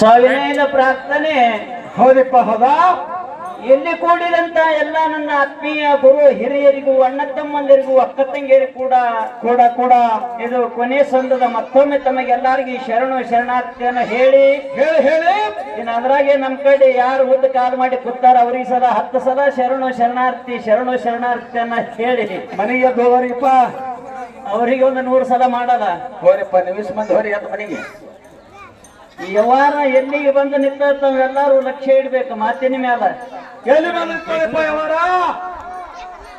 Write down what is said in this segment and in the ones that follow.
ಸವಿನಯದ ಪ್ರಾರ್ಥನೆ. ಹೌದಪ್ಪ ಹೌದಾ? ಎಲ್ಲಿ ಕೂಡಿದಂತ ಎಲ್ಲ ನನ್ನ ಆತ್ಮೀಯ ಗುರು ಹಿರಿಯರಿಗೂ ಅಣ್ಣ ತಮ್ಮಂದಿರಿಗೂ ಅಕ್ಕ ತಂಗಿಯರಿಗೂ ಕೂಡ ಕೂಡ ಕೂಡ. ಇದು ಕೊನೆ ಸಂದದ ಮತ್ತೊಮ್ಮೆ ತಮಗೆಲ್ಲರಿಗೂ ಶರಣು ಶರಣಾರ್ಥಿಯನ್ನು ಹೇಳಿ. ಹೇಳಿ ಹೇಳಿ. ಇನ್ನು ಅದ್ರಾಗೆ ನಮ್ಮ ಕಡೆ ಯಾರು ಉದ್ದ ಕಾಲ್ ಮಾಡಿ ಕೂತಾರ ಅವ್ರಿಗೆ ಸಲ ಹತ್ತು ಸಲ ಶರಣು ಶರಣಾರ್ಥಿ ಶರಣು ಶರಣಾರ್ಥಿಯನ್ನ ಹೇಳಿ. ಮನೆಗೆ ಹೋಗೋರಿಪ್ಪ. ಅವರಿಗೆ ಒಂದು ನೂರು ಸಲ ಮಾಡಲ್ಲ. ಹೋರಿಪ್ಪ ನಿಮಿಷ ಮಂದಿ ಹೋರಿ ಮನೆಗೆ. ವ್ಯವಹಾರ ಎಲ್ಲಿಗೆ ಬಂದು ನಿಂತ ತಾವೆಲ್ಲರೂ ಲಕ್ಷ್ಯ ಇಡ್ಬೇಕು ಮಾತಿನ ಮ್ಯಾಲ. ಎಲ್ಲಿ ಬಂದಿರ್ತಾರಪ್ಪ ಯಾವಾರ?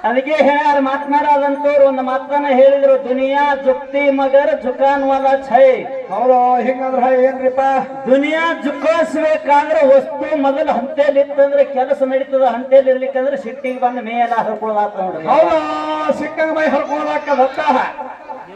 ಅದಕ್ಕೆ ಹೇಳ ಮಾತನಾಡದಂತವ್ರು ಒಂದು ಮಾತನ್ನ ಹೇಳಿದ್ರು ದುನಿಯಾ ಜುಕ್ತಿ ಮಗರ್ ಜುಕಾನ್ ವಾಲ ಛೈ. ಹೌದು ಹಿಂಗಂದ್ರ ಏನ್ರಿಪ್ಪ? ದುನಿಯಾ ಜುಕ್ಕೋಸ್ಬೇಕಾದ್ರೆ ವಸ್ತು ಮೊದಲು ಹಂತೇಲಿ ಇತ್ತಂದ್ರೆ ಕೆಲಸ ನಡೀತದ ಹಂತೇಲಿ ಇರ್ಲಿಕ್ಕಂದ್ರೆ ಸಿಟ್ಟಿಗೆ ಬಂದ ಮೇಲೆ ಹರ್ಕೊಳ್ಳಾತ ನೋಡ್ರಿ. ಹೌದಾ ಸಿಕ್ಕಂಗ ಮೈ ಹರ್ಕೊಳಕ್ಕ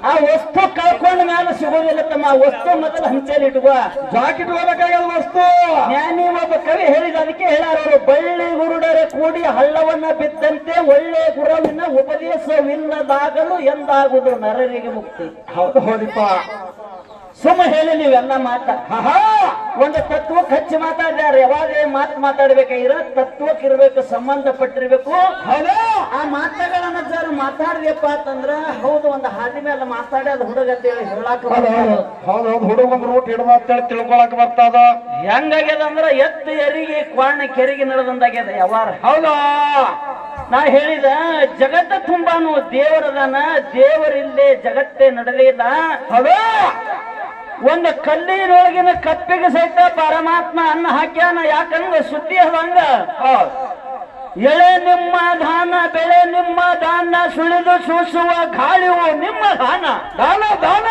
ಆ ವಸ್ತು ಕಳ್ಕೊಂಡ ಮೇಲೆ ಸಿಗೋದಿಲ್ಲ ತಮ್ಮ ಆ ವಸ್ತು ಮೊದಲು ಹಂಚಲ್ಲಿ ಇಟ್ಕೋ. ಜಾಕೆಟ್ ಹೋಗ್ಬೇಕಾಗದ ವಸ್ತು? ಜ್ಞಾನಿ ಒಬ್ಬ ಕವಿ ಹೇಳಿದ ಅದಕ್ಕೆ ಹೇಳಾರವರು ಬಳ್ಳಿ ಗುರುಡರೆ ಕೂಡಿ ಹಳ್ಳವನ್ನ ಬಿದ್ದಂತೆ ಒಳ್ಳೆ ಗುರುವಿನ ಉಪದೇಶವಿಲ್ಲದಾಗಲು ಎಂದಾಗುವುದು ನರರಿಗೆ ಮುಕ್ತಿ. ಹೌದು ಹೌದಿಪ್ಪ. ಸುಮ್ಮ ಹೇಳಿ ನೀವೆಲ್ಲ ಮಾತ. ಆಹಾ ಒಂದು ತತ್ವಕ್ಕೆ ಹಚ್ಚಿ ಮಾತಾಡ್ಯಾರ ಯಾವಾಗ ಮಾತು ಮಾತಾಡ್ಬೇಕಾಗಿರ ತತ್ವಕ್ಕೆ ಇರ್ಬೇಕು ಸಂಬಂಧಪಟ್ಟಿರ್ಬೇಕು. ಹೌದು? ಆ ಮಾತುಗಳನ್ನ ಜರ ಮಾತಾಡ್ದಪ್ಪ ಅಂತಂದ್ರ ಹೌದು ಒಂದು ಹಾದಿ ಮೇಲೆ ಮಾತಾಡಿ ಅದು ಹುಡುಗ ಅಂತೇಳಿ ಹೇಳಾಕ ಹೌದು ಹುಡುಗ ಒಂದು ರೂಟ್ ಹಿಡ್ದ ಅಂತೇಳಿ ತಿಳ್ಕೊಳಕ್ ಬರ್ತದ. ಹೆಂಗಾಗ್ಯದ ಅಂದ್ರ ಎತ್ತು ಎರಿಗೆ ಕ್ವಾಣ ಕೆರಿಗೆ ನಡೆದಂದಾಗ್ಯದ ಯಾವಾರ. ಹೌದಾ? ನಾ ಹೇಳಿದ ಜಗತ್ತ ತುಂಬಾನು ದೇವರದಾನ ದೇವರಿಲ್ಲದೆ ಜಗತ್ತೇ ನಡೆದಿಲ್ಲ ಹೌದು? ಒಂದು ಕಲ್ಲಿನೊಳಗಿನ ಕಪ್ಪಿಗೆ ಸಹಿತ ಪರಮಾತ್ಮ ಅನ್ನ ಹಾಕ್ಯಾನ ಯಾಕಂದ್ರೆ ಸುದ್ದಿ ಅದಂಗ ಎಳೆ ನಿಮ್ಮ ಧಾನ ಬೆಳೆ ನಿಮ್ಮ ದಾನ ಸುಳಿದು ಸೂಸುವ ಗಾಳಿವು ನಿಮ್ಮ ದಾನ. ದಾನ ದಾನ.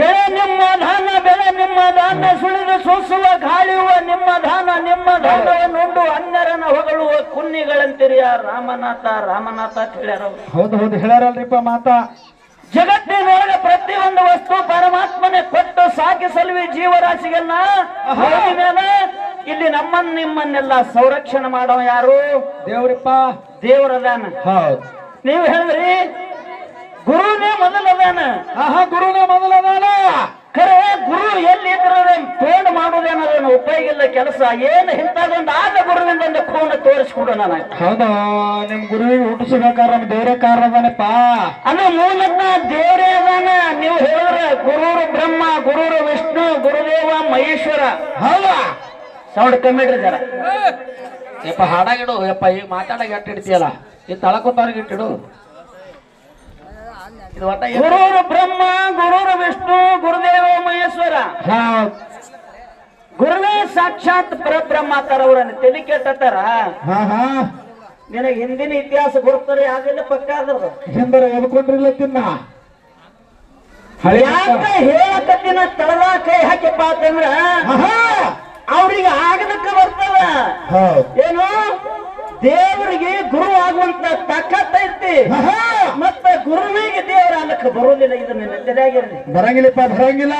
ಎಳೆ ನಿಮ್ಮ ದಾನ ಬೆಳೆ ನಿಮ್ಮ ದಾನ ಸುಳಿದು ಸೂಸುವ ಗಾಳಿವ ನಿಮ್ಮ ದಾನ ನಿಮ್ಮ ದಾನವನ್ನುಂಡು ಅನ್ಯರನ ಹೊಗಳುವ ಕುನ್ನಿಗಳಂತಿರಿಯ ರಾಮನಾಥ ರಾಮನಾಥ ಹೇಳ್ಯಾರ ಹೌದು ಹೌದು ಹೇಳ್ಯಾರಲ್ರಿಪ್ಪ ಮಾತಾ. ಜಗತ್ತಿನೊಳಗೆ ಪ್ರತಿಯೊಂದು ವಸ್ತು ಪರಮಾತ್ಮನೆ ಕೊಟ್ಟು ಸಾಕಿ ಸಲುವೆ ಜೀವರಾಶಿಗಳನ್ನ ಮೇಲೆ? ಇಲ್ಲಿ ನಮ್ಮನ್ನ ನಿಮ್ಮನ್ನೆಲ್ಲ ಸಂರಕ್ಷಣೆ ಮಾಡೋ ಯಾರು? ದೇವ್ರಪ್ಪ. ದೇವರದಾನ. ಹೌದು. ನೀವು ಹೇಳಿದ್ರಿ ಗುರುನೇ ಮೊದಲದಾನ. ಆಹಾ ಗುರುನೇ ಮೊದಲದಾನ. ಖರೆ ಗುರು ಎಲ್ಲಿದ್ರು ತೋಂಡ್ ಮಾಡೋದೇನೋ ಉಪಯೋಗ ಇಲ್ಲ ಕೆಲಸ. ಏನು ಇಂಥದೊಂದು ಆದ ಗುರುವಿಂದ ಒಂದು ಖೂನ ತೋರಿಸ್ಕೊಡು ನನಗೆ ಹೌದಾ? ನಿಮ್ ಗುರುವಿಗೆ ಹುಟ್ಟಿಸಬೇಕಾದ್ರೆ ನಮ್ ದೇವ್ರೇ ಕಾರಣ ಅದಾನಪ್ಪ ಅದು ಮೂಲತಃ ದೇವರೇ ಅದಾನ. ನೀವು ಹೇಳಿದ್ರೆ ಗುರುರು ಬ್ರಹ್ಮ ಗುರುರು ವಿಷ್ಣು ಗುರುದೇವ ಮಹೇಶ್ವರ. ಹೌದಾ? ಸೌಂಡ್ ಕಮ್ಮಿ ಇಡ್ರಿ ಜರ. ಯಪ್ಪ ಹಾಡಾಗಿಡು ಯಪ್ಪ ಈಗ ಮಾತಾಡಕ್ಕೆ ಎಟ್ಟು ಇಡ್ತೀಯಲ್ಲ ಈ ತಳಕೊತ್ತವ್ರಿಗೆ ಇಟ್ಟಿಡು. ಗುರುರು ಬ್ರಹ್ಮ ಗುರುರು ವಿಷ್ಣು ಗುರುದೇವ ಮಹೇಶ್ವರ. ಗುರುವೇ ಸಾಕ್ಷಾತ್ ಪರಬ್ರಹ್ಮ ತರವ್ರನ್ನ ತಲೆ ಕೆಟ್ಟತ್ತಾರ. ಹಾ ಹಾ. ನಿನಗೆ ಹಿಂದಿನ ಇತಿಹಾಸ ಗುರುತಾರೆ ಆಗಿಲ್ಲ ಪಕ್ಕ ಅದ್ರದ್ದು ಹಿಂದರ ಎದ್ಕೊಂಡ್ರಿಲ್ಲ ತಿನ್ನ. ಯಾಕ ಹೇಳಕತ್ತಿನ ತಳದ ಕೈ ಹಾಕಿಪ್ಪ ಅಂತಂದ್ರ ಅವ್ರಿಗೆ ಆಗದಕ್ಕೆ ಬರ್ತದ. ಹೌದ್. ಏನು? ದೇವರಿಗೆ ಗುರು ಆಗುವಂತ ತಾಕತ್ತ ಐತಿ. ಮತ್ತೆ ಗುರುವಿಗೆ ದೇವರ ಆಲಕ್ಕೆ ಬರೋದಿಲ್ಲ ಇದನ್ನ ತಲೆಯಾಗಿರ್ಲಿ ಬರಂಗಿಲ್ಲಪ್ಪ ಬರಂಗಿಲ್ಲ.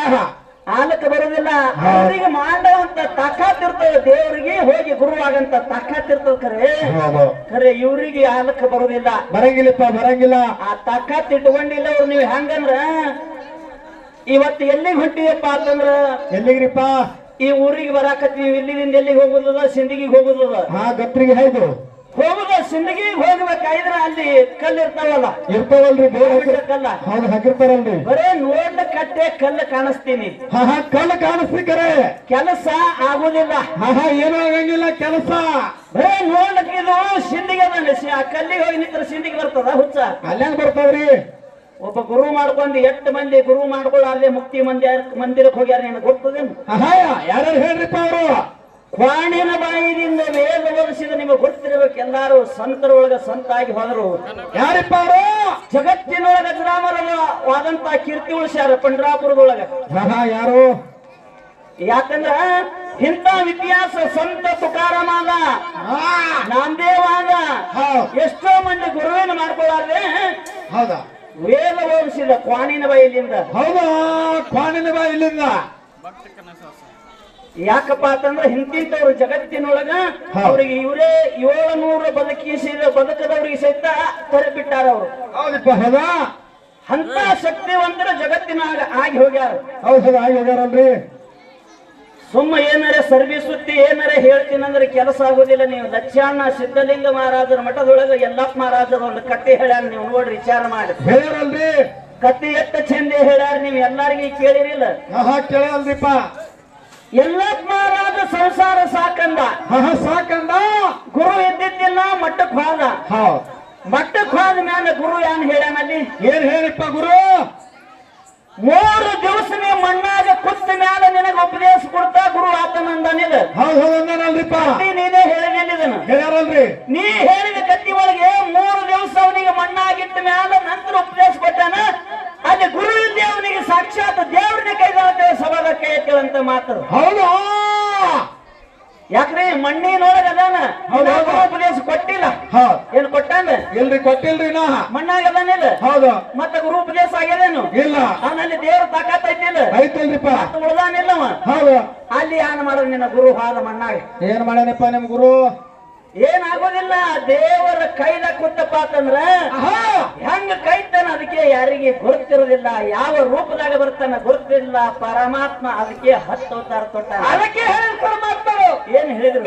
ಆಲಕ್ಕೆ ಬರೋದಿಲ್ಲ ಅವರಿಗೆ ಮಾಡುವಂತ ತಾಕತ್ ಇರ್ತದೆ ದೇವರಿಗೆ ಹೋಗಿ ಗುರು ಆಗಂತ ತಾಕತ್ ಇರ್ತದ ಖರೆ ಹೌದು. ಖರೆ ಇವ್ರಿಗೆ ಆಲಕ್ಕೆ ಬರೋದಿಲ್ಲ ಬರಂಗಿಲ್ಲಪ್ಪ ಬರಂಗಿಲ್ಲ. ಆ ತಾಕತ್ ಇಟ್ಕೊಂಡಿಲ್ಲ ಅವ್ರು ನೀವು ಹೆಂಗಂದ್ರ? ಇವತ್ತು ಎಲ್ಲಿಗೆ ಹೊಂಟಿಯಪ್ಪ ಅಂತಂದ್ರ? ಎಲ್ಲಿಗ್ರಿಪ್ಪ? ಈ ಊರಿಗೆ ಬರಾಕತ್ತೀವಿ ಇಲ್ಲಿಂದ ಎಲ್ಲಿಗೆ ಹೋಗುದದ ಸಿಂದಿಗೆ ಹೋಗುದದ? ಹಾ ಗತ್ರಿಗೆ ಹೈದು ಹೋಗುದ ಸಿಂದಗಿಗೆ ಹೋಗ್ಬೇಕಾದ್ರೆ ಅಲ್ಲಿ ಕಲ್ಲು ಇರ್ತಾವಲ್ಲ? ಇರ್ತಾವಲ್ರಿ ಕಲ್ಲ ಹಾಕಿರ್ತಾರಲ್ರಿ. ಬರೇ ನೋಡ್ಲಿಕ್ಕಟ್ಟೆ ಕಲ್ಲು ಕಾಣಿಸ್ತೀನಿ. ಹಾ ಹಾ ಕಳ್ಳ ಕಾಣಿಸ್ಲಿಕ್ಕರೆ ಕೆಲಸ ಆಗುದಿಲ್ಲ. ಹಾ ಹಾ ಏನೂ ಆಗಂಗಿಲ್ಲ ಕೆಲಸ. ಬರೇ ನೋಡ್ಲಿಕ್ಕೆ ಇದು ಸಿಂದಿಗೆ ಅದ ಆ ಕಲ್ಲಿಗೆ ಹೋಗಿ ನಿಂತ್ರ ಸಿಂದಿಗೆ ಬರ್ತದ ಹುಚ್ಚ? ಅಲ್ಲೇನ್ ಬರ್ತಾವ್ರಿ ಒಬ್ಬ ಗುರು ಮಾಡ್ಕೊಂಡು ಎಷ್ಟು ಮಂದಿ ಗುರು ಮಾಡ್ಕೊಂಡು ಅಲ್ಲೇ ಮುಕ್ತಿ ಮಂದಿ ಮಂದಿರಕ್ಕೆ ಹೋಗ್ಯಾರ ನಿನಗೆ ಗೊತ್ತದೇನು? ಆಹಾ ಯಾರ್ಯಾರು ಹೇಳ್ರಿಪ್ಪ ಅವರು? ಕ್ವಾಣಿನ ಬಾಯಿಯಿಂದ ವೇದ ಓದಿಸಿದ ನಿಮಗೆ ಗೊತ್ತಿರಬೇಕು ಎಲ್ಲಾರು ಸಂತರೊಳಗ ಸಂತಾಗಿ ಹೋದರು. ಯಾರಿಪ್ಪ ಅವರು ಜಗತ್ತಿನೊಳಗ ಅಜರಾಮರವಾದಂತ ಕೀರ್ತಿ ಉಳಿಸ್ಯಾರ ಪಂಡ್ರಾಪುರದೊಳಗ. ಯಾರು? ಯಾಕಂದ್ರ ಇಂತ ಇತಿಹಾಸ ಸಂತ ತುಕಾರಾಮಾದ ಹಾ. ನಾಮದೇವಾದ ಎಷ್ಟೋ ಮಂದಿ ಗುರುವಿನ ಮಾಡ್ಕೊಳ್ಳಾರ್ದೆ ಹೌದಾ? ವೇದ ಓದಿಸಿದ ಕ್ವಾಣಿನ ಬಾಯಿಲಿಂದ. ಹೌದಾ? ಕ್ವಾಣಿನ ಬಾಯಿಲಿಂದ. ಯಾಕಪ್ಪ ಅಂತಂದ್ರೆ ಹಿಂತಿಂತವ್ರು ಜಗತ್ತಿನೊಳಗ. ಅವ್ರಿಗೆ ಇವರೇ ಏಳುನೂರು ಬದುಕಿಸಿದ ಬದುಕದವ್ರಿಗೆ ಸಹಿತ ತೊರೆ ಬಿಟ್ಟಾರ ಅವರು. ಹೌದಪ್ಪ ಹೌದಾ? ಅಂತ ಶಕ್ತಿವಂತರ ಜಗತ್ತಿನಾಗ ಆಗಿ ಹೋಗ್ಯಾರ. ಹೌದು ಆಗಿ ಹೋಗ್ಯಾರಲ್ರಿ. ಸುಮ್ಮ ಏನಾರ ಸರ್ವಿಸ್ ಸುತ್ತಿ ಏನಾರ ಹೇಳ್ತೀನಂದ್ರೆ ಕೆಲಸ ಆಗೋದಿಲ್ಲ. ನೀವು ದಕ್ಷಾಣ ಸಿದ್ಧಲಿಂಗ ಮಹಾರಾಜರ ಮಠದೊಳಗ ಎಲ್ಲಪ್ಪ ಮಹಾರಾಜರ ಒಂದು ಕತೆ ಹೇಳ್ಯಾರ ನೀವು ನೋಡ್ರಿ ವಿಚಾರ ಮಾಡಿ. ಹೇಳ್ಯಾರಲ್ರಿ. ಕತೆ ಎತ್ತ ಚಂದ ಹೇಳ್ಯಾರ ನೀವು ಎಲ್ಲಾರಿಗೂ ಕೇಳಿರಿಲ್ಲ. ಕೇಳಲ್ರಿಪ್ಪ. ಎಲ್ಲಪ್ಪ ಮಹಾರಾಜ ಸಂಸಾರ ಸಾಕಂದ. ಸಾಕಂದ? ಗುರು ಎದ್ದಿದ್ದಿಲ್ಲ ಮಟ್ಟಕ್ ಹೋದ. ಮಟ್ಟಕ್ಕೆ ಹೋದ ಮ್ಯಾಲ ಗುರು ಏನ್ ಹೇಳ್ಯಾನಲ್ಲಿ ಏನ್ ಹೇಳಿಪ್ಪ ಗುರು? ಮೂರು ದಿವಸ ನೀವು ಮಣ್ಣಾಗ ಕುತ್ತ ಮ್ಯಾಲ ನಿನಗೆ ಉಪದೇಶ ಕೊಡ್ತಾ ಗುರು ಆತನಂದನಿದ ನೀನೇ ಇದನ್ನ. ಹೇಳ್ಯಾರಲ್ರಿ? ನೀ ಹೇಳಿದ ಕತ್ತಿ ಒಳಗೆ ಮೂರು ದಿವಸ ಅವನಿಗೆ ಮಣ್ಣಾಗಿಟ್ಟ ಮ್ಯಾಲ ನಂತರ ಉಪದೇಶ ಕೊಟ್ಟಾನ ಅಲ್ಲಿ ಗುರು ಇಲ್ಲದೆ ಅವನಿಗೆ ಸಾಕ್ಷಾತ್ ದೇವ್ರನ್ನ ಕೈದಾಳ್ತೇವೆ ಸಭಾದ ಕೈ ಎತ್ತೇವಂತ ಮಾತು. ಹೌದು. ಯಾಕ್ರಿ ಮಣ್ಣಿ ಅದಾನ? ಹೌದು. ಉಪದೇಶ ಕೊಟ್ಟಿಲ್ಲ. ಏನು ಏನ್ ಕೊಟ್ಟಾನ? ಇಲ್ರಿ ಕೊಟ್ಟಿಲ್ರಿ ನಾ ಮಣ್ಣಾಗ ಅದಾನಿಲ್ಲ. ಹೌದು. ಮತ್ತೆ ಗುರು ಉಪದೇಶ ಆಗ್ಯದೇನು? ಇಲ್ಲ. ಅವನಲ್ಲಿ ದೇವ್ರ ತಾಕತ್ ಐತಿಲ್ಲ. ಐತಲ್ರಿಪ್ಪ. ಉಳ್ದಾನಿಲ್ಲ ಹೌದು. ಅಲ್ಲಿ ಏನ್ ಮಾಡ ನಿನ್ನ ಗುರು ಹಾದ ಮಣ್ಣಾಗ? ಏನ್ ಮಾಡ್ಯಾನಪ್ಪ ನಿಮ್ ಗುರು? ಏನಾಗೋದಿಲ್ಲ ದೇವರ ಕೈಲ ಕೂತಪ್ಪ ಅಂತಂದ್ರ ಹೆಂಗ್ ಕೈತಾನ ಅದಕ್ಕೆ ಯಾರಿಗೆ ಗುರುತಿರೋದಿಲ್ಲ ಯಾವ ರೂಪದಾಗ ಬರ್ತಾನ ಗುರುತಿಲ್ಲ ಪರಮಾತ್ಮ ಅದಕ್ಕೆ ಹತ್ತು ಅವತಾರ ತೊಟ್ಟ ಅದಕ್ಕೆ ಹೇಳಿದ ಪರಮಾತ್ಮರು. ಏನ್ ಹೇಳಿದ್ರು?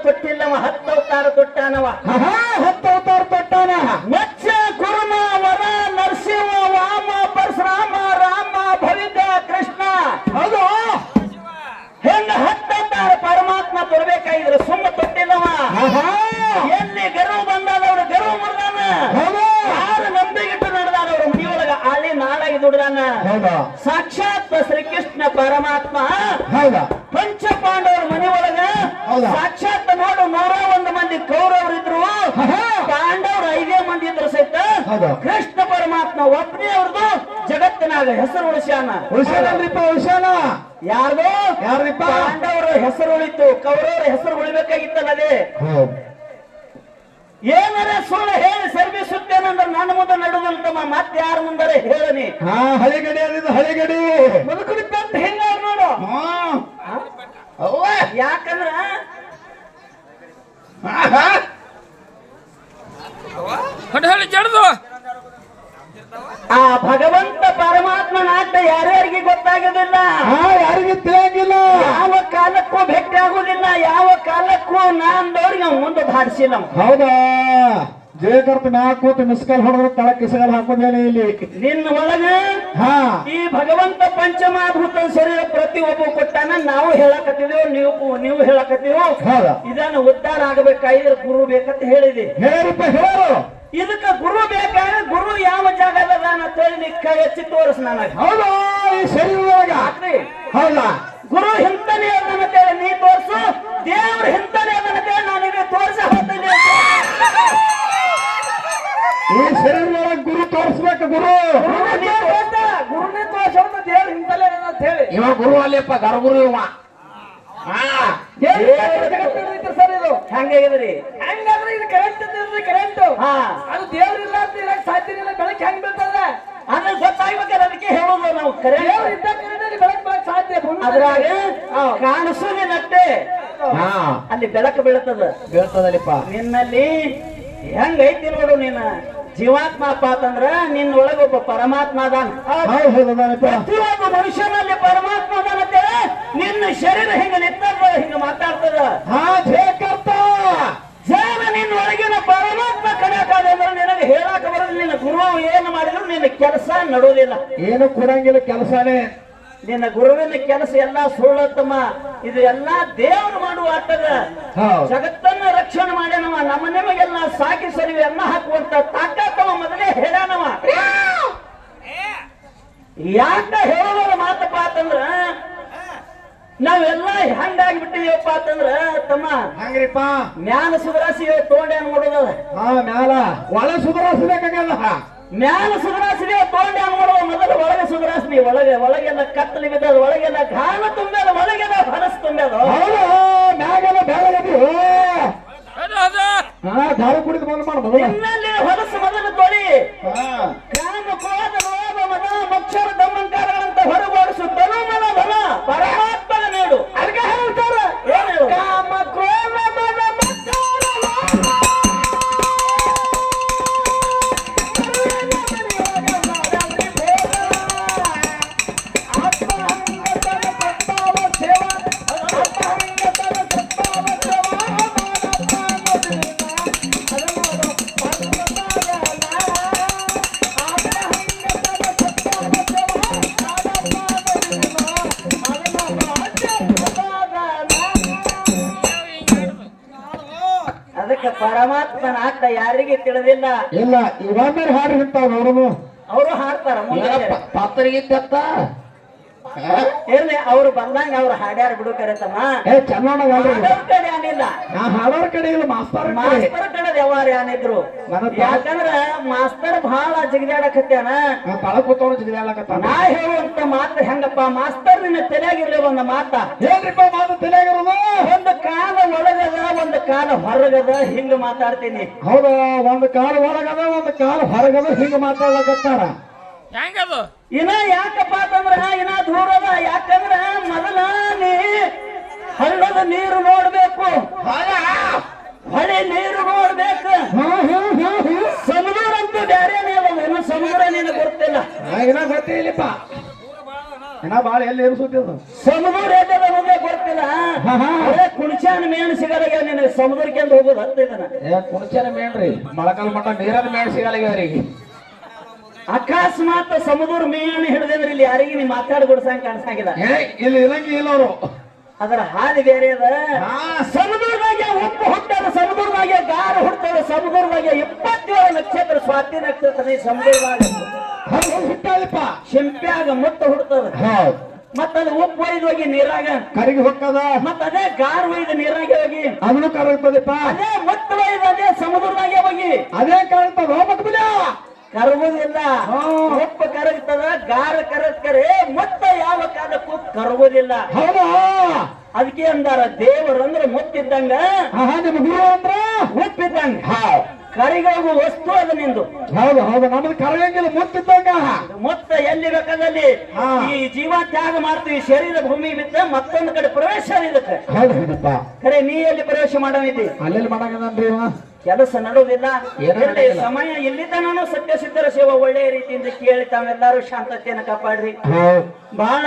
ಸುಮ್ಮನೆ ಹತ್ತವತಾರ ತೊಟ್ಟಿಲ್ಲವ ಹತ್ತು ಅವತಾರ ತೊಟ್ಟಾನವ ಕುರುಮ ಹತ್ತು ಅವತಾರ ತೊಟ್ಟಾನ ಮಚ್ಚ ಕುರುಮ ವರ ನರಸಿಂಹ ವಾಮ ಪರಶುರಾಮ ರಾಮ ಭವಿದ ಕೃಷ್ಣ. ಹೌದು. ಹೆಂಗ ಹತ್ತು ಅವತಾರ ಪರಮಾತ್ಮ ಬರ್ಬೇಕಾಗಿದ್ರು ಸುಮ್ಮ ಕೊಟ್ಟಿಲ್ಲವ. ಎಲ್ಲಿ ಗರ್ವ ಬಂದಾದವ್ರು ಗರ್ವ ಮುರ್ದಾನ. ಯಾರು ನಂಬಿಗಿಟ್ಟು ನಡೆದಾನ ಅವ್ರ ಮನೆಯೊಳಗ ಆಳಿ ನಾಳಾಗಿ ದುಡ್ದಾನ ಸಾಕ್ಷಾತ್ ಶ್ರೀಕೃಷ್ಣ ಪರಮಾತ್ಮ ಹೌದಾ ಪಂಚ ಪಾಂಡವರ ಮನೆಯೊಳಗ ಹೌದಾ? ಸಾಕ್ಷಾತ್ ನೋಡು ನೂರ ಒಂದು ಮಂದಿ ಕೌರವರಿದ್ರು ಆಹಾ. ಪಾಂಡವರು ಐದೇ ಮಂದಿ ಇದ್ರು ಸಹಿತ ಹೌದು. ಕೃಷ್ಣ ಪರಮಾತ್ಮ ಒಬ್ಬನೇ ಅವ್ರದ್ದು ಜಗತ್ತಿನಾಗ ಹೆಸರು ಉಳಿಸ್ಯಾನ. ಉಳಿಸ್ಯಾನಲ್ರಿಪ್ಪ ಉಳಿಸ್ಯಾನ? ಯಾರ್ದು? ಯಾರ್ರಿಪ್ಪ? ಪಾಂಡವರ ಹೆಸರು ಉಳಿತು ಕೌರವರ ಹೆಸರು ಉಳಿಬೇಕಾಗಿತ್ತಲ್ಲ ಅದೇ ಏನರ ಸುಳ್ಳು ಹೇಳಿ ಸರ್ವಿಸುತ್ತೇನಂದ್ರೆ ನನ್ನ ಮುಂದೆ ನಡುದಿಲ್ಲ ತಮ್ಮ ಮತ್ತೆ ಯಾರ ಮುಂದಾರೆ ಹೇಳನಿ ಹಾ ಹಳಿಗಡಿ ಅದಿದ್ದು ಹಳಿಗಡಿ. ಮುದುಕಡಿ ಅಂತ ಹೆಂಗ ನೋಡು. ಯಾಕಂದ್ರ? ಜಡ್ದು. ಆ ಭಗವಂತ ಪರಮಾತ್ಮನ ಆಟ ಯಾರ್ಯಾರಿಗೆ ಗೊತ್ತಾಗೋದಿಲ್ಲ? ಹಾ ಯಾರಿಗೆ ತಿಳಿಯಂಗಿಲ್ಲ. ಯಾವ ಕಾಲಕ್ಕೂ ಭೇಟಿ ಆಗುದಿಲ್ಲ ಯಾವ ಕಾಲಕ್ಕೂ ನಾಂದವ್ರಿಗೆ ಮುಂದೆ ನಮ್ ಹೌದಾ? ಜಯಕರ್ತ ನಾಲ್ಕು ಕೂತು ಮಿಸ್ಕಲ್ ಹೊಡೆದ್ರು ತಳ ಕಿಸಗಲ್ ಹಾಕೊಂಡೇನೆ ಇಲ್ಲಿ. ನಿನ್ನ ಒಳಗ ಹಾ. ಈ ಭಗವಂತ ಪಂಚಮಾಭೂತ ಶರೀರ ಪ್ರತಿಯೊಬ್ಬ ಕೊಟ್ಟಾನ ನಾವು ಹೇಳಕತ್ತಿದೇವು ನೀವು ನೀವು ಹೇಳಕತ್ತೀವಿ ಹೌದಾ? ಇದನ್ನ ಉದ್ಧಾರ ಆಗಬೇಕಾಗಿದ್ರೆ ಗುರು ಬೇಕಂತ ಹೇಳಿದೆ. ಹೇಳಿ ಹೇಳು ಇದಕ್ಕ ಗುರು ಬೇಕಾದ್ರೆ ಗುರು ಯಾವ ಜಾಗದ ಅಂತ ಹೇಳಿ ನೀ ಕೈ ಹಚ್ಚಿ ತೋರಿಸ್ ನನಗೆ. ಹೌದಾ? ಈ ಹಾಕ್ರಿ ಹೌದಾ? ಗುರು ಹಿಂತಾನೆ ಹೇಳಿ ನೀ ತೋರಿಸು ದೇವ್ರ ಹಿಂತಾನೆ ಹೇಳಿ ನನಗೆ ತೋರ್ಸ ಹೋಗ್ತೀನಿ ಈ ಶರೀರದೊಳಗ ಗುರು ತೋರಿಸ್ಬೇಕು ಗುರು. ಗುರುನೇ ತೋರಿಸೋದು ದೇವ್ರ ಹಿಂತಲೇ ಅಂತ ಹೇಳಿ ಇವ ಗುರು ಅಲ್ಲಿಪ್ಪ ಗರ್ಗುರು ಇವ. ಸರ್ ಇದು. ಹೆಂಗಾಗಿದ್ರಿ ಹೆಂಗಂದ್ರೆ ಇದು ಕರೆಂಟ್ ಇದ್ರಿ ಕರೆಂಟ್. ಹಾ. ಅದು ದೇವ್ರಿಲ್ಲ ಅಂತ ಇರಕ್ ಸಾಧ್ಯ ಇಲ್ಲ. ಬೆಳಕ್ ಹೆಂಗ್ ಬೀಳ್ತದ? ಅಂದ್ರೆ ಗೊತ್ತಾಗ್ಬೇಕಾದ್ರೆ ಅದಕ್ಕೆ ಹೇಳೋದು ನಾವು. ಕರೆ ದೇವ್ರ ಇದ್ದ ಕರೆಂಟ್ ಬೆಳಕ್ ಬರಕ್ ಸಾಧ್ಯ. ಅದ್ರಾಗ ಹಾ. ಅಲ್ಲಿ ಬೆಳಕು ಬೀಳ್ತದ. ಬೀಳ್ತದಲ್ಲಿಪ್ಪ. ನಿನ್ನಲ್ಲಿ ಹೆಂಗೈತಿ ನೋಡು ನೀನ. ಜೀವಾತ್ಮ ಅಪ್ಪ ಅಂತಂದ್ರ ನಿನ್ನೊಳಗ ಒಬ್ಬ ಪರಮಾತ್ಮ ಅದಾನ. ಪ್ರತಿಯೊಬ್ಬ ಮನುಷ್ಯನಲ್ಲಿ ಪರಮಾತ್ಮ ಅದಾನ ಅಂತೇಳಿ ನಿನ್ನ ಶರೀರ ಹಿಂಗ ನಿಂತದ ಹಿಂಗ ಮಾತಾಡ್ತದ. ಜನ ನಿನ್ನ ಒಳಗಿನ ಪರಮಾತ್ಮ ಕಣಕಾದ ಅಂದ್ರೆ ನಿನಗೆ ಹೇಳಾಕ ಬರೋದು ನಿನ್ನ ಗುರು ಏನು ಮಾಡಿದ್ರು ನಿನ್ನ ಕೆಲಸ ನಡೋದಿಲ್ಲ. ಏನು ಕೊಡಂಗಿಲ್ಲ ಕೆಲಸನೇ. ನಿನ್ನ ಗುರುವಿನ ಕೆಲಸ ಎಲ್ಲಾ ಸುಳ್ಳತ್ತಮ್ಮ. ಇದು ಎಲ್ಲಾ ದೇವರು ಮಾಡುವ ಆಟದ ಜಗತ್ತನ್ನ ರಕ್ಷಣೆ ಮಾಡ್ಯಾನವ. ನಮ್ಮ ನಿಮಗೆಲ್ಲ ಸಾಕಿ ಸರಿ ಅನ್ನ ಹಾಕುವಂತ ತಾಕತ್ತವ ಮೊದಲೇ ಹೇಳ್ಯಾನವ. ಯಾಕ ಹೇಳೋದ್ರ ಮಾತು ಅಂತಂದ್ರ ನಾವೆಲ್ಲ ಹೆಂಗಾಗಿ ಬಿಟ್ಟಿದೀವಪ್ಪ ಅಂತಂದ್ರ ತಮ್ಮ ಹಂಗ್ರಿಪ್ಪ. ಮ್ಯಾಲ ಸುಧರಾಸಿ ತೋಂಡೆ ಹಾ ಮ್ಯಾಲ ಒಳ ಸುಧಾರಿಸ್ಬೇಕಾಗಲ್ಲ ಮ್ಯಾಲ ಸುಧರಾಸಿ ತೋಂಡ್ಯಾನ ಕತ್ತಲಿ ಬಿದ್ದದ ಒಳಗೆಲ್ಲ ಘಾನ ತುಂಬ್ಯದ ಒಳಗೆಲ್ಲ ಫನಸ್ ತುಂಬ್ಯದ ಮ್ಯಾಗೆಲ್ಲ ಹಾ ದಾರು ಕುಡಿದು ಬಂದ್ ಮಾಡ ಅದಕ್ಕೆ ಪರಮಾತ್ಮನ ಆಟ ಯಾರಿಗೆ ತಿಳಿದಿಲ್ಲ? ಇಲ್ಲ ಇವಾಗ ಹಾಡ್ರಿ ಹಿಂತಾವ್ ಅವ್ರು ಅವರು ಹಾಡ್ತಾರ ಮುಂದೆ ಪಾತ್ರಿಗೆ ತೆತ್ತ ಇರ್ಲಿ ಅವ್ರು ಬಂದಂಗ ಅವ್ರು ಹಾಡ್ಯಾರ ಬಿಡು ಕರೆತಮ್ಮ ಏ ಚನ್ನೋಣ ಹಾಡ್ರಿ ಕಡೆ ಏನಿಲ್ಲ ನಾ ಹಾಡೋರ್ ಕಡೆ ಇಲ್ಲ ಮಾಸ್ತರ್ ಕಡೆ. ಮಾಸ್ತರ್ ಕಡೆ ವ್ಯವಹಾರ ಏನಿದ್ರು ನನ್ನ ತಾ- ಯಾಕಂದ್ರ ಮಾಸ್ತರ್ ಬಹಳ ಜಿಗಿದಾಡಕತ್ಯಾನ. ನಾ ತಳ ನಾ ಹೇಳುವಂತ ಮಾತು ಹೆಂಗಪ್ಪ ಮಾಸ್ತರ್ ನಿನ್ನ ತಲೆಯಾಗಿರ್ಲಿ ಒಂದು ಮಾತ. ಏನ್ರಿಪ್ಪ ಮಾತು ತಲೆಯಾಗಿರೋದು. ಒಂದು ಕಾಲ ಒಳಗದ ಒಂದು ಕಾಲ ಹೊರಗದ ಹಿಂಗ ಮಾತಾಡ್ತೀನಿ. ಹೌದಾ ಒಂದ್ ಕಾಲ ಒಳಗದ ಒಂದ್ ಕಾಲ ಹೊರಗದ ಹಿಂಗ ಮಾತಾಡ್ಲಕತ್ತಾರ. ಹೆಂಗದು? ಇನ್ನ ಯಾಕಪ್ಪ ಅಂತಂದ್ರ ಇನ್ನ ದೂರದ ಯಾಕಂದ್ರ ಮೊದಲ ನೀ ಹಳ್ಳದ ನೀರು ನೋಡ್ಬೇಕು. ಹೊಳೆ ನೀರು ನೋಡ್ಬೇಕು. ಸಮುದ್ರ ಅಂತೂ ಬೇರೆ ಇನ್ನು ಸಮುದ್ರ ನೀನು ಗೊತ್ತಿಲ್ಲ. ಏನ ಗೊತ್ತಿಲ್ಲಪ್ಪ. ಇನ್ನ ಬಾಳ ಎಲ್ಲಿ ಇರಿಸುತ್ತಿದ್ದು ಸಮುದ್ರ ಎಲ್ಲಿದೆ ಅನ್ನೋದೇ ಗೊತ್ತಿಲ್ಲ. ಕುಣಿಚಾನ ಮೇಣ್ ಸಿಗಲ್ಲ ನಿನಗೆ. ಸಮುದ್ರಕ್ಕೆ ಅಂತ ಹೋಗೋದು ಹತ್ತಿದನ. ಏ ಕುಣಚನ ಮೇಣ್ರಿ. ಮಳಕಲ್ ಮಟ್ಟ ನೀರದ ಮೇನ್ ಸಿಗಲ್ಲ ಅವ್ರಿಗೆ. ಅಕಸ್ಮಾತ್ ಸಮುದ್ರ ಮೇಣ್ ಹಿಡಿದ್ರೆ ಇಲ್ಲಿ ಯಾರಿಗೆ ನೀ ಮಾತಾಡಿ ಬಿಡ್ಸಂಗ್ ಕಾಣಿಸಂಗಿಲ್ಲ ಏ ಇಲ್ಲಿ ಅವರು ಅದರ ಹಾದಿ ಬೇರೆ ಅದ. ಸಮುದ್ರದಾಗೆ ಉಪ್ಪು ಹುಟ್ಟದ ಸಮುದ್ರದಾಗೆ ಗಾರ ಹುಟ್ಟದ ಸಮುದ್ರದಾಗೆ ಇಪ್ಪತ್ತೇಳು ನಕ್ಷತ್ರ ಸ್ವಾತಿ ನಕ್ಷತ್ರ ಸಮುದ್ರವಾಗಿ ಸಮುದ್ರದಾಗ ಹುಟ್ಟಾಳಿಪ್ಪ. ಶಿಂಪ್ಯಾಗ ಮುತ್ತ ಹುಡ್ತದ. ಹೌದು. ಮತ್ತ ಅದು ಉಪ್ಪು ಒಯ್ದು ಹೋಗಿ ನೀರಾಗ. ಕರಿಗೆ ಹೊಕ್ಕದ. ಮತ್ತ ಅದೇ ಗಾರ್ ಒಯ್ದು ನೀರಾಗೆ ಹೋಗಿ. ಅದನ್ನು ಕರಗ್ತದಪ್ಪ ಅದೇ ಮುತ್ತ ಒಯ್ದು ಅದೇ ಸಮುದ್ರದಾಗೆ ಹೋಗಿ. ಅದೇ ಕರಗ್ತದ ಹೋಗ್ಬೇಕು ಕರಗುದಿಲ್ಲ. ಉಪ್ಪು ಕರಗ್ತದ ಗಾರ ಕರಗ್ತಾರೆ ಮತ್ತ ಯಾವ ಕಾಲಕ್ಕೂ ಕರಗುದಿಲ್ಲ ಹೌದಾ? ಅದಕ್ಕೆ ಅಂದಾರ ದೇವರಂದ್ರ ಮುತ್ತಿದ್ದಂಗ. ಮುತ್ತಿದ್ದಂಗ ಗುರು ಅಂದ್ರ? ಉಪ್ಪಿದ್ದಂಗ ವಸ್ತು ಅದು ನಿಂದು. ಹೌದು ಹೌದು ನಮ್ದು ಕರಗಂಗಿಲ್ಲ ಮುತ್ತಿದ್ದಂಗ. ಮೊತ್ತ ಎಲ್ಲಿ ಬೇಕಾದಲ್ಲಿ? ಈ ಜೀವ ತ್ಯಾಗ ಮಾಡ್ತೀವಿ ಶರೀರ ಭೂಮಿ ಬಿತ್ತ ಮತ್ತೊಂದು ಕಡೆ ಪ್ರವೇಶ ಇದಕ್ಕೆ ಕರೆ ನೀ ಎಲ್ಲಿ ಪ್ರವೇಶ ಮಾಡವಿದ್ದಿ ಅಲ್ಲೆಲ್ಲಿ ಮಾಡಂಗದನ್ರಿ ಇವ? ಕೆಲಸ ನಡುವುದಿಲ್ಲ ಏನು ಸಮಯ ಇಲ್ಲಿತನೂ ಸತ್ಯ ಸಿದ್ಧರ ಸೇವ ಒಳ್ಳೆಯ ರೀತಿಯಿಂದ ಕೇಳಿ ತಾವೆಲ್ಲರೂ ಶಾಂತತೆಯನ್ನು ಕಾಪಾಡ್ರಿ. ಬಹಳ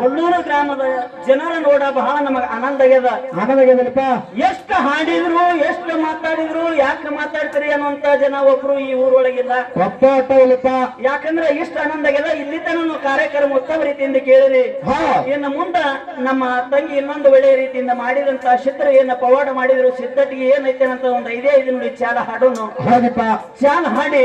ಹುಲ್ಲೂರು ಗ್ರಾಮದ ಜನರ ನೋಡ ಬಹಳ ನಮಗ ಆನಂದ ಆಗ್ಯದ. ಆನಂದಾಗ್ಯದಲ್ಲಪ್ಪ ಎಷ್ಟು ಹಾಡಿದ್ರು ಎಷ್ಟು ಮಾತಾಡಿದ್ರು ಯಾಕೆ ಮಾತಾಡ್ತೀರಿ ಅನ್ನುವಂತ ಜನ ಒಬ್ರು ಈ ಊರೊಳಗಿಲ್ಲ. ಯಾಕಂದ್ರೆ ಇಷ್ಟ ಆನಂದ ಆಗ್ಯದ. ಇಲ್ಲಿ ತನೂ ಕಾರ್ಯಕ್ರಮ ಉತ್ತಮ ರೀತಿಯಿಂದ ಕೇಳಿರಿ. ಇನ್ನು ಮುಂದ ನಮ್ಮ ತಂಗಿ ಇನ್ನೊಂದು ಒಳ್ಳೆಯ ರೀತಿಯಿಂದ ಮಾಡಿದಂತ ಚಿತ್ರ ಏನ ಪವಾಡ ಮಾಡಿದ್ರು. ಸಿದ್ಧತೆಗೆ ಏನೈತೆ ಅಂತ ಒಂದು ಐದೇ ಐದು ನುಡಿ ಚಾಲ ಹಾಡೋನು. ಹೌದಪ್ಪ. ಚಾಲ ಹಾಡಿ